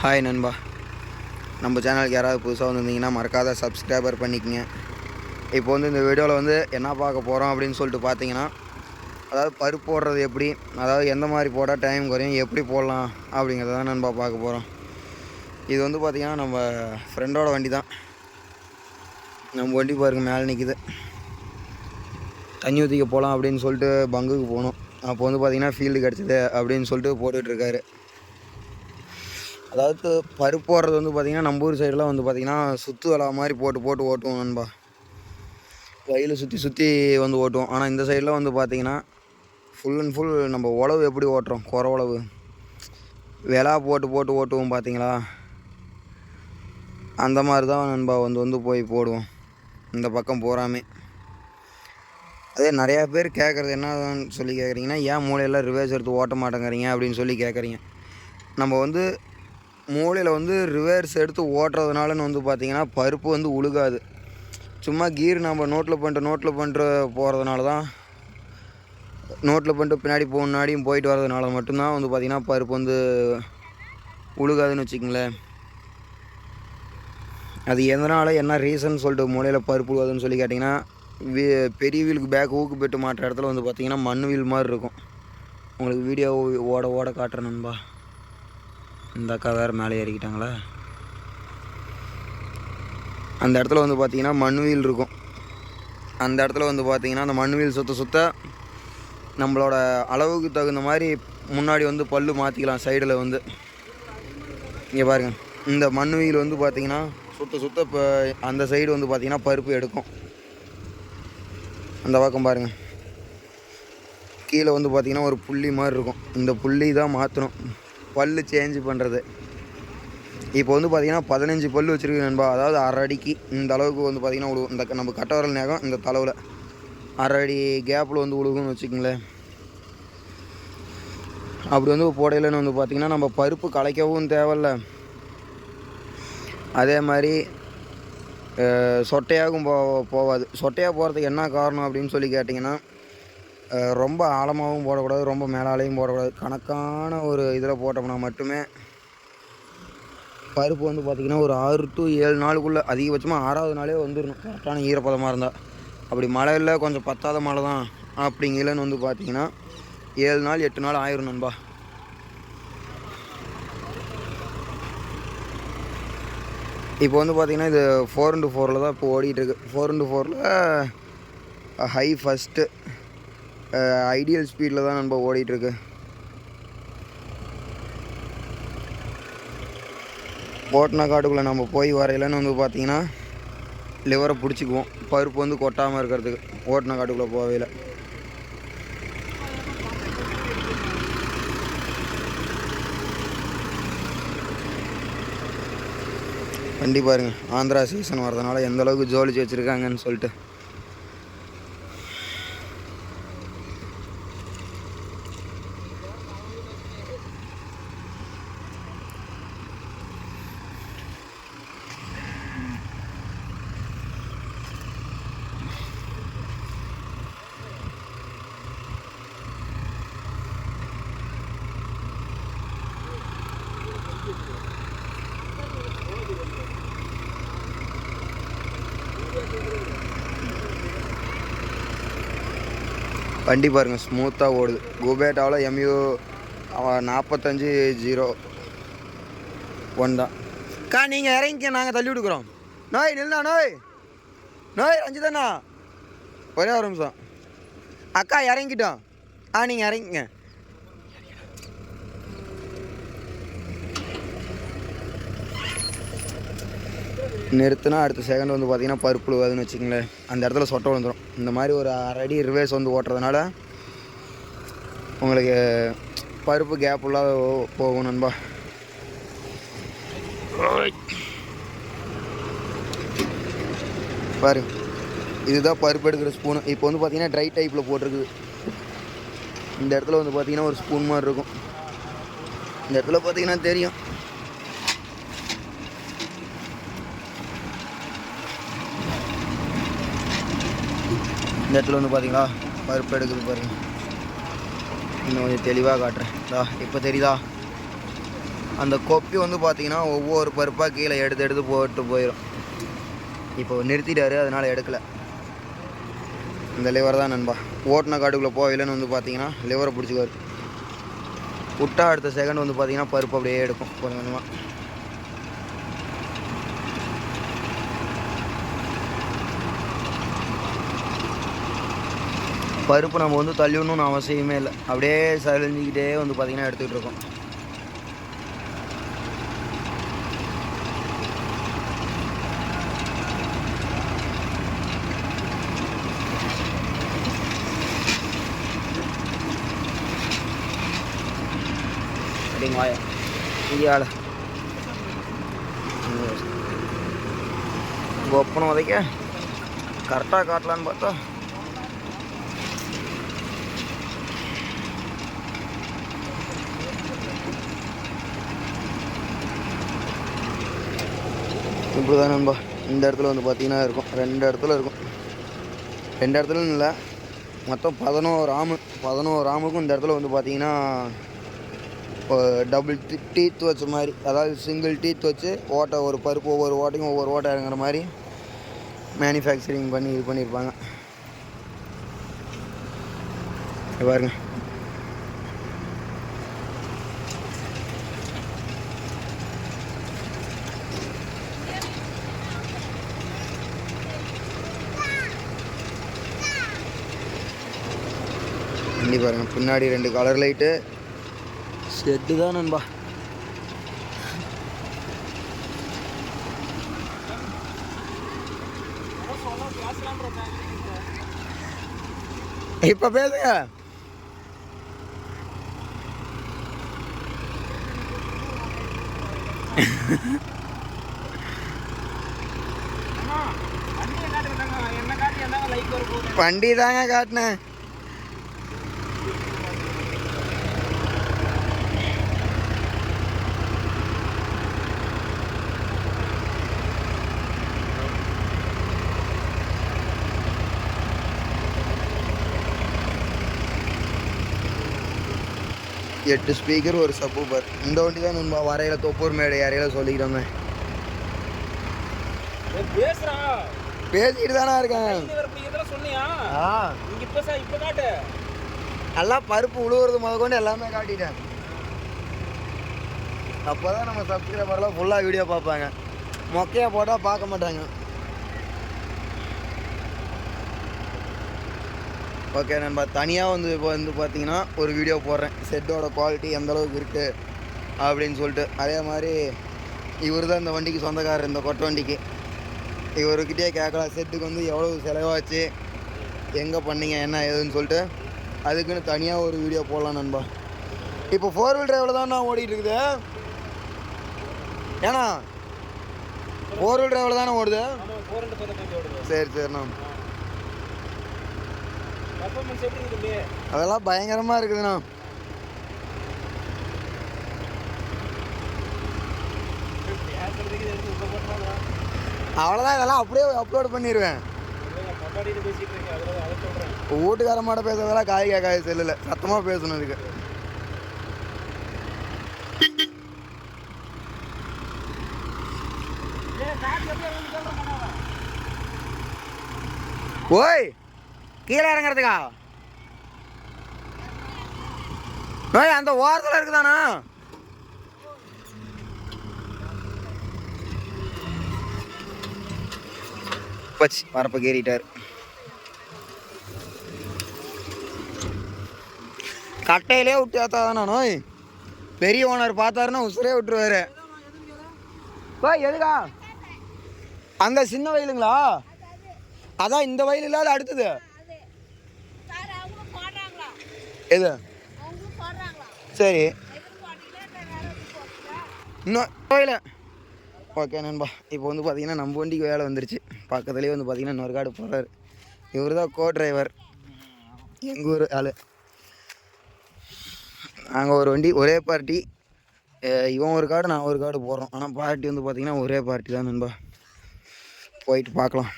Hi நண்பா. நம்ம சேனலுக்கு யாராவது புதுசாக வந்திருந்தீங்கன்னா மறக்காத சப்ஸ்கிரைபர் பண்ணிக்கங்க. இப்போ வந்து இந்த வீடியோவில் வந்து என்ன பார்க்க போகிறோம் அப்படின்னு சொல்லிட்டு பார்த்தீங்கன்னா அதாவது பருப்பு போடுறது எப்படி அதாவது எந்த மாதிரி போட்டால் டைம் குறையும் எப்படி போடலாம் அப்படிங்கிறத தான் நண்பா பார்க்க போகிறோம் இது வந்து பார்த்திங்கன்னா நம்ம ஃப்ரெண்டோட வண்டி தான் நம்ம வண்டி பாருங்க மேலே நிற்கிது தண்ணி ஊற்றிக்க போகலாம் அப்படின்னு சொல்லிட்டு பங்குக்கு போகணும் அப்போ வந்து பார்த்திங்கன்னா ஃபீல்டு கிடச்சிது அப்படின்னு சொல்லிட்டு போட்டுட்ருக்காரு அதாவது பருப்பு ஓடுறது வந்து பார்த்திங்கன்னா நம்ம ஊர் சைடெலாம் வந்து பார்த்திங்கன்னா சுற்று வலை மாதிரி போட்டு போட்டு ஓட்டுவோம் நண்பா. வயலில் சுற்றி சுற்றி வந்து ஓட்டுவோம். ஆனால் இந்த சைடில் வந்து பார்த்திங்கன்னா ஃபுல் அண்ட் ஃபுல் நம்ம உழவு எப்படி ஓட்டுறோம்? குறை உழவு. விலா போட்டு போட்டு ஓட்டுவோம் பார்த்தீங்களா அந்த மாதிரி தான் நண்பா வந்து வந்து போய் போடுவோம். இந்த பக்கம் போகாமே அதே நிறையா பேர் கேட்குறது என்னன்னு சொல்லி கேட்குறீங்கன்னா ஏன் மூளையெல்லாம் ரிவர்ஸ் எடுத்து ஓட்ட மாட்டேங்கிறீங்க? அப்படின்னு சொல்லி கேட்குறீங்க நம்ம வந்து மூளையில் வந்து ரிவர்ஸ் எடுத்து ஓட்டுறதுனாலன்னு வந்து பார்த்திங்கன்னா பருப்பு வந்து உழுகாது. சும்மா கீர் நம்ம நோட்டில் பண்ணிட்டு நோட்டில் பண்ணிட்டு போகிறதுனால தான் நோட்டில் பண்ணிட்டு பின்னாடி முன்னாடியும் போயிட்டு வர்றதுனால மட்டும்தான் வந்து பார்த்திங்கன்னா பருப்பு வந்து உழுகாதுன்னு வச்சுக்கங்களேன். அது எதனால் என்ன ரீசன் சொல்லிட்டு மூலையில் பருப்பு உழுகாதுன்னு சொல்லி கேட்டிங்கன்னா வீ பெரிய வீலுக்கு பேக் ஊக்கு பெட்டு மாட்டுற இடத்துல வந்து பார்த்திங்கன்னா மண் வீல் மாதிரி இருக்கும். உங்களுக்கு வீடியோ ஓட ஓட காட்டுறேன் நண்பா. இந்த அக்கா வேறு மேலே ஏறிக்கிட்டாங்களா? அந்த இடத்துல வந்து பார்த்திங்கன்னா மண் வீல் இருக்கும். அந்த இடத்துல வந்து பார்த்திங்கன்னா அந்த மண் வீல் சுத்த சுத்த நம்மளோட அளவுக்கு தகுந்த மாதிரி முன்னாடி வந்து பல்லு மாற்றிக்கலாம் சைடில் வந்து. இங்கே பாருங்கள் இந்த மண் வீல் வந்து பார்த்திங்கன்னா சுத்த சுத்த இப்போ அந்த சைடு வந்து பார்த்திங்கன்னா பருப்பு எடுக்கும். அந்த பக்கம் பாருங்கள் கீழே வந்து பார்த்திங்கன்னா ஒரு புள்ளி மாதிரி இருக்கும். இந்த புள்ளி தான் மாற்றணும் பல்லு சேஞ்சு பண்ணுறது இப்போ வந்து பார்த்திங்கன்னா பதினஞ்சு பல் வச்சுருக்கு நண்பா. அதாவது அரை அடிக்கு இந்த அளவுக்கு வந்து பார்த்திங்கன்னா உழுவும். இந்த நம்ம கட்ட வரல் நேகம் இந்த தளவில் அரை அடி கேப்பில் வந்து உழுகும்னு வச்சுக்கோங்களேன். அப்படி வந்து போடையிலன்னு வந்து பார்த்திங்கன்னா நம்ம பருப்பு கலைக்கவும் தேவையில்ல. அதே மாதிரி சொட்டையாகவும் போ போகாது சொட்டையாக போகிறதுக்கு என்ன காரணம் அப்படின்னு சொல்லி கேட்டிங்கன்னா ரொம்ப ஆழமாகவும் போடக்கூடாது ரொம்ப மேலாலையும் போடக்கூடாது. கணக்கான ஒரு இதில் போட்டோம்னா மட்டுமே பருப்பு வந்து பார்த்திங்கன்னா ஒரு ஆறு டு ஏழு நாளுக்குள்ளே அதிகபட்சமாக ஆறாவது நாளே வந்துடணும் கரெக்டான ஈரப்பதமாக இருந்தால் அப்படி மழை இல்லை கொஞ்சம் பத்தாத மழை தான் அப்படிங்கலன்னு வந்து பார்த்திங்கன்னா ஏழு நாள் எட்டு நாள் ஆயிரும் நண்பா. இப்போ வந்து பார்த்திங்கன்னா இது ஃபோர் இன்ட்டு ஃபோரில் தான் இப்போ ஓடிட்டுருக்கு ஃபோர் இன்ட்டு ஃபோரில் ஹை ஃபஸ்ட்டு ஐடியல் ஸ்பீடில் தான் நம்ம ஓடிட்டுருக்கு. ஓட்டின காட்டுக்குள்ளே நம்ம போய் வரையிலன்னு வந்து பார்த்தீங்கன்னா லிவரை பிடிச்சிக்குவோம். பருப்பு வந்து கொட்டாமல் இருக்கிறதுக்கு ஓட்டின காட்டுக்குள்ளே போவையில் வண்டி பாருங்கள் ஆந்திரா சீசன் வரதுனால எந்த அளவுக்கு ஜோலிச்சு வச்சுருக்காங்கன்னு சொல்லிட்டு. வண்டி பாருங்கள் ஸ்மூத்தாக ஓடுது. குபேட்டாவில் எம்யூ நாற்பத்தஞ்சு ஜீரோ ஒன் தான். அக்கா நீங்கள் இறங்கிக்க நாங்கள் தள்ளி விடுக்குறோம் நோய் நில்லா நோய். நோய் ரஞ்சிதண்ணா. ஒரே ஒரு நிமிஷம். அக்கா இறங்கிட்டோம். ஆ நீங்கள் இறங்கிங்க நிறுத்தினா அடுத்த செகண்ட் வந்து பார்த்தீங்கன்னா பருப்பு விழுவாதுன்னு வச்சுக்கங்களேன். அந்த இடத்துல சொட்டை விழுந்துடும் இந்த மாதிரி ஒரு அரை அடி ரிவேர்ஸ் வந்து ஓட்டுறதுனால உங்களுக்கு பருப்பு கேப் இல்லாத போகும் நண்பா. பாரு. இதுதான் பருப்பு எடுக்கிற ஸ்பூனு இப்போ வந்து பார்த்தீங்கன்னா ட்ரை டைப்பில் போட்டிருக்குது. இந்த இடத்துல வந்து பார்த்தீங்கன்னா ஒரு ஸ்பூன் மாதிரி இருக்கும். இந்த இடத்துல பார்த்தீங்கன்னா தெரியும். இடத்துல வந்து பார்த்தீங்களா பருப்பு எடுக்குது பாருங்க. இன்னும் கொஞ்சம் தெளிவாக காட்டுறேன். இதா இப்போ தெரியுதா? அந்த கொப்பி வந்து பார்த்தீங்கன்னா ஒவ்வொரு பருப்பாக கீழே எடுத்து எடுத்து போட்டு போயிடும் இப்போ நிறுத்திட்டாரு அதனால் எடுக்கலை. இந்த லிவர் தான் நண்பா. ஓட்டின காட்டுக்குள்ளே போகலன்னு வந்து பார்த்தீங்கன்னா லிவரை பிடிச்சிக்குவார். விட்டா அடுத்த செகண்ட் வந்து பார்த்தீங்கன்னா பருப்பு அப்படியே எடுக்கும் கொஞ்சம் கொஞ்சமாக பருப்பு நம்ம வந்து தள்ளிடணும்னு அவசியமே இல்லை. அப்படியே சலிஞ்சிக்கிட்டே வந்து பார்த்திங்கன்னா எடுத்துக்கிட்டு இருக்கோம். அப்படிங்க வாயா இந்தியாவில் ஒப்பனை உதைக்க கரெக்டாக காட்டலான்னு பார்த்தா இப்படி தான் நண்பா. இந்த இடத்துல வந்து பார்த்தீங்கன்னா இருக்கும். ரெண்டு இடத்துல இருக்கும். ரெண்டு இடத்துல இல்லை. மொத்தம் பதினோரு ஆமு பதினோரு ஆமுக்கும் இந்த இடத்துல வந்து பார்த்தீங்கன்னா டபுள் டீத் வச்ச மாதிரி. அதாவது சிங்கிள் டீத் வச்சு ஓட்டை ஒரு பருப்பு ஒவ்வொரு ஓட்டையும் ஒவ்வொரு ஓட்டை இறங்குற மாதிரி மேனுஃபேக்சரிங் பண்ணி இது பண்ணியிருப்பாங்க. இங்க வண்டி பாருங்க. பின்னாடி ரெண்டு கலர் லைட்டு செட்டு தான் நண்பா. இப்ப பேசுங்க. வண்டி தாங்க காட்டினேன். எட்டு ஸ்பீக்கர் ஒரு சப்பூப்பர் இந்த வண்டி தான் நண்பா வரையில தொப்பூர் மேடு யாரையில சொல்லிக்கிறோமே பேசிக்கிட்டு தானே இருக்கேன். எல்லாம் பருப்பு உழுவுறது முத கொண்டு எல்லாமே காட்டிட்டேன். அப்போ தான் நம்ம சப்ஸ்கிரைபர்லாம் ஃபுல்லாக வீடியோ பார்ப்பாங்க. மொக்கையாக போட்டால் பார்க்க மாட்டாங்க. ஓகே நண்பா தனியாக வந்து இப்போ வந்து பார்த்தீங்கன்னா ஒரு வீடியோ போடுறேன். செட்டோட குவாலிட்டி எந்த அளவுக்கு இருக்குது அப்படின்னு சொல்லிட்டு. அதே மாதிரி இவர் தான் இந்த வண்டிக்கு சொந்தக்காரர் இந்த கொட்டை வண்டிக்கு. இவர்கிட்டயே கேட்கலாம் செட்டுக்கு வந்து எவ்வளோ செலவாச்சு எங்கே பண்ணீங்க என்ன ஏதுன்னு சொல்லிட்டு. அதுக்குன்னு தனியாக ஒரு வீடியோ போடலாம் நண்பா. இப்போ ஃபோர் வீல் டிரைவில் தான் நான் ஓடிட்டு இருக்குது. ஏன்னா ஃபோர் வீல் டிரைவில் தானே ஓடுது. சரி சரிண்ணா. அதெல்லாம் பயங்கரமாக இருக்குதுண்ணா அவ்வளோதான் இதெல்லாம் அப்படியே அப்லோட் பண்ணிடுவேன் பப்பாடிட்டு பேசிட்டு இருக்கேன் அதில் அதை சொல்றேன். வீட்டுக்கார மாட்ட பேசுறதெல்லாம் காய் காய் செல்லில். சத்தமாக பேசணும் இதுக்கு. ஓய்! கீழே இறங்குறதுக்கா? நோய் அந்த ஓரத்தில் இருக்குதானா? போச்சு வரப்ப கேறிட்டார். கட்டையிலே விட்டு ஏத்தாதானா நோய்? பெரிய ஓனர் பார்த்தாருன்னா உசுரே விட்டுருவாரு. ஓய் எதுக்கா? அந்த சின்ன வயலுங்களா? அதான் இந்த வயல் இல்லாத அடுத்தது. எது? சரி. இல்லை இன்னும் கோயில ஓகே நண்பா இப்போ வந்து பார்த்தீங்கன்னா நம்ம வண்டிக்கு வேலை வந்துருச்சு. பக்கத்துலேயே வந்து பார்த்தீங்கன்னா இன்னொரு காடு போகிறாரு இவர் தான் கோ டிரைவர் எங்கள் ஊர் ஆள். நாங்கள் ஒரு வண்டி ஒரே பார்ட்டி இவன் ஒரு காடு நான் ஒரு காடு போடுறோம் ஆனால் பார்ட்டி வந்து பார்த்திங்கன்னா ஒரே பார்ட்டி தான் நண்பா. போயிட்டு பார்க்கலாம்